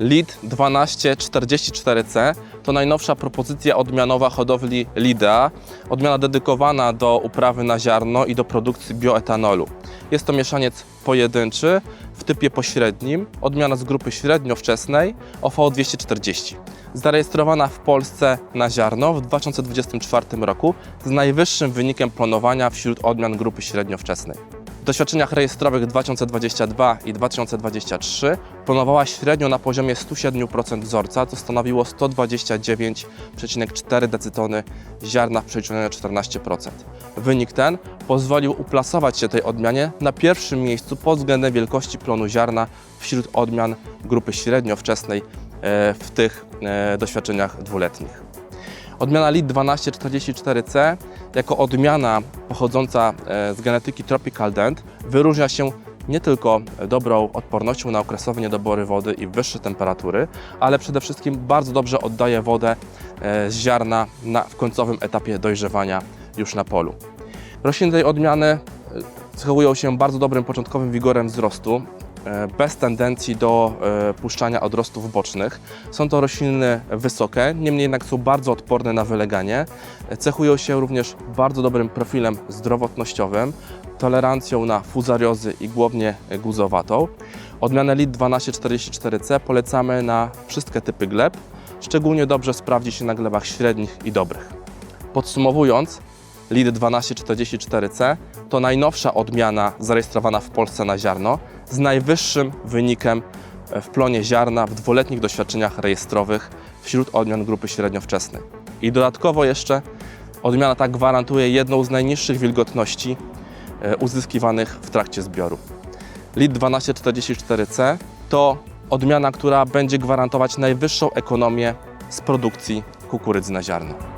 LID 1244C to najnowsza propozycja odmianowa hodowli LIDA, odmiana dedykowana do uprawy na ziarno i do produkcji bioetanolu. Jest to mieszaniec pojedynczy w typie pośrednim, odmiana z grupy średnio-wczesnej OVO 240. Zarejestrowana w Polsce na ziarno w 2024 roku z najwyższym wynikiem planowania wśród odmian grupy średnio-wczesnej. W doświadczeniach rejestrowych 2022 i 2023 planowała średnio na poziomie 107% wzorca, co stanowiło 129,4 decytony ziarna w przeliczeniu na 14%. Wynik ten pozwolił uplasować się tej odmianie na pierwszym miejscu pod względem wielkości plonu ziarna wśród odmian grupy średnio-wczesnej e, w tych e, doświadczeniach dwuletnich. Odmiana LID 1244C jako odmiana pochodząca e, z genetyki Tropical Dent wyróżnia się nie tylko dobrą odpornością na okresowe niedobory wody i wyższe temperatury, ale przede wszystkim bardzo dobrze oddaje wodę e, z ziarna na, w końcowym etapie dojrzewania już na polu. Rośliny tej odmiany cechowują się bardzo dobrym początkowym wigorem wzrostu, bez tendencji do e, puszczania odrostów bocznych. Są to rośliny wysokie, niemniej jednak są bardzo odporne na wyleganie. E, Cechują się również bardzo dobrym profilem zdrowotnościowym, tolerancją na fuzariozy i głownię guzowatą. Odmianę LID 1244C polecamy na wszystkie typy gleb. Szczególnie dobrze sprawdzi się na glebach średnich i dobrych. Podsumowując, LID 1244C to najnowsza odmiana zarejestrowana w Polsce na ziarno z najwyższym wynikiem w plonie ziarna w dwuletnich doświadczeniach rejestrowych wśród odmian grupy średniowczesnej. I dodatkowo jeszcze odmiana ta gwarantuje jedną z najniższych wilgotności e, uzyskiwanych w trakcie zbioru. LID 1244C to odmiana, która będzie gwarantować najwyższą ekonomię z produkcji kukurydzy na ziarno.